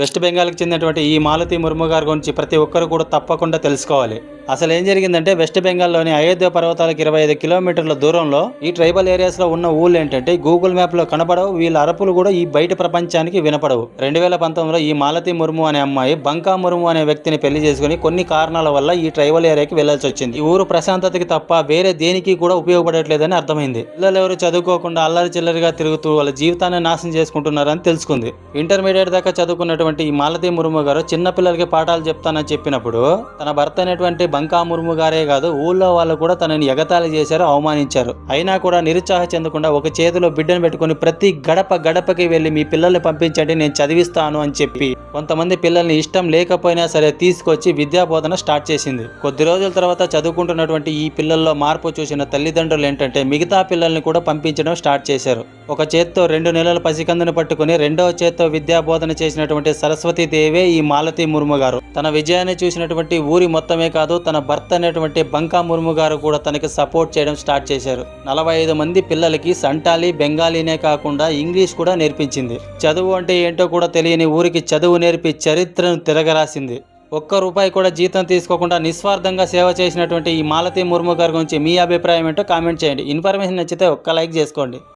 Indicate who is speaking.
Speaker 1: West బెంగాల్కి చెందినటువంటి ఈ మాలతి ముర్ము గారి గురించి ప్రతి ఒక్కరు కూడా తప్పకుండా తెలుసుకోవాలి. అసలు ఏం జరిగిందంటే వెస్ట్ బెంగాల్లోని అయోధ్య పర్వతాలకు ఇరవై ఐదు కిలోమీటర్ల దూరంలో ఈ ట్రైబల్ ఏరియాస్లో ఉన్న ఊళ్ళు ఏంటంటే గూగుల్ మ్యాప్లో కనపడవు వీళ్ళ అరపులు కూడా ఈ బయట ప్రపంచానికి వినపడవు. రెండు వేల పంతొమ్మిదిలో ఈ మాలతి ముర్ము అనే అమ్మాయి బంకా ముర్ము అనే వ్యక్తిని పెళ్ళి చేసుకుని కొన్ని కారణాల వల్ల ఈ ట్రైబల్ ఏరియాకి వెళ్ళాల్సి వచ్చింది. ఈ ఊరు ప్రశాంతతకి తప్ప వేరే దేనికి కూడా ఉపయోగపడట్లేదని అర్థమైంది. పిల్లలు ఎవరు చదువుకోకుండా అల్లరి చిల్లరిగా తిరుగుతూ వాళ్ళ జీవితాన్ని నాశనం చేసుకుంటున్నారని తెలుసుకుంది. ఇంటర్మీడియట్ దాకా చదువుకున్నటువంటి ఈ మాలతి ముర్ము గారు చిన్న పిల్లలకి పాఠాలు చెప్తానని చెప్పినప్పుడు తన భర్త అనేటువంటి బంకా ముర్ము గారే కాదు ఊళ్ళో వాళ్ళు కూడా తనని ఎగతాళి చేశారు అవమానించారు. అయినా కూడా నిరుత్సాహ చెందకుండా ఒక చేతిలో బిడ్డను పెట్టుకుని ప్రతి గడప గడపకి వెళ్ళి మీ పిల్లల్ని పంపించండి నేను చదివిస్తాను అని చెప్పి కొంతమంది పిల్లల్ని ఇష్టం లేకపోయినా సరే తీసుకొచ్చి విద్యా బోధన స్టార్ట్ చేసింది. కొద్ది రోజుల తర్వాత చదువుకుంటున్నటువంటి ఈ పిల్లల్లో మార్పు చూసిన తల్లిదండ్రులు ఏంటంటే మిగతా పిల్లల్ని కూడా పంపించడం స్టార్ట్ చేశారు. ఒక చేత్తో రెండు నెలల పసికందును పట్టుకుని రెండవ చేత్తో విద్యా బోధన చేసినటువంటి సరస్వతి దేవే ఈ మాలతి ముర్ము గారు. తన విజయాన్ని చూసినటువంటి ఊరి మొత్తమే కాదు తన భర్త అనేటువంటి బంకా ముర్ము గారు కూడా తనకి సపోర్ట్ చేయడం స్టార్ట్ చేశారు. నలభై ఐదు మంది పిల్లలకి సంటాలి బెంగాలీనే కాకుండా ఇంగ్లీష్ కూడా నేర్పించింది. చదువు అంటే ఏంటో కూడా తెలియని ఊరికి చదువు నేర్పి చరిత్రను తిరగరాసింది. ఒక్క రూపాయి కూడా జీతం తీసుకోకుండా నిస్వార్థంగా సేవ చేసినటువంటి ఈ మాలతి ముర్ము గారి గురించి మీ అభిప్రాయం ఏంటో కామెంట్ చేయండి. ఇన్ఫర్మేషన్ నచ్చితే ఒక్క లైక్ చేసుకోండి.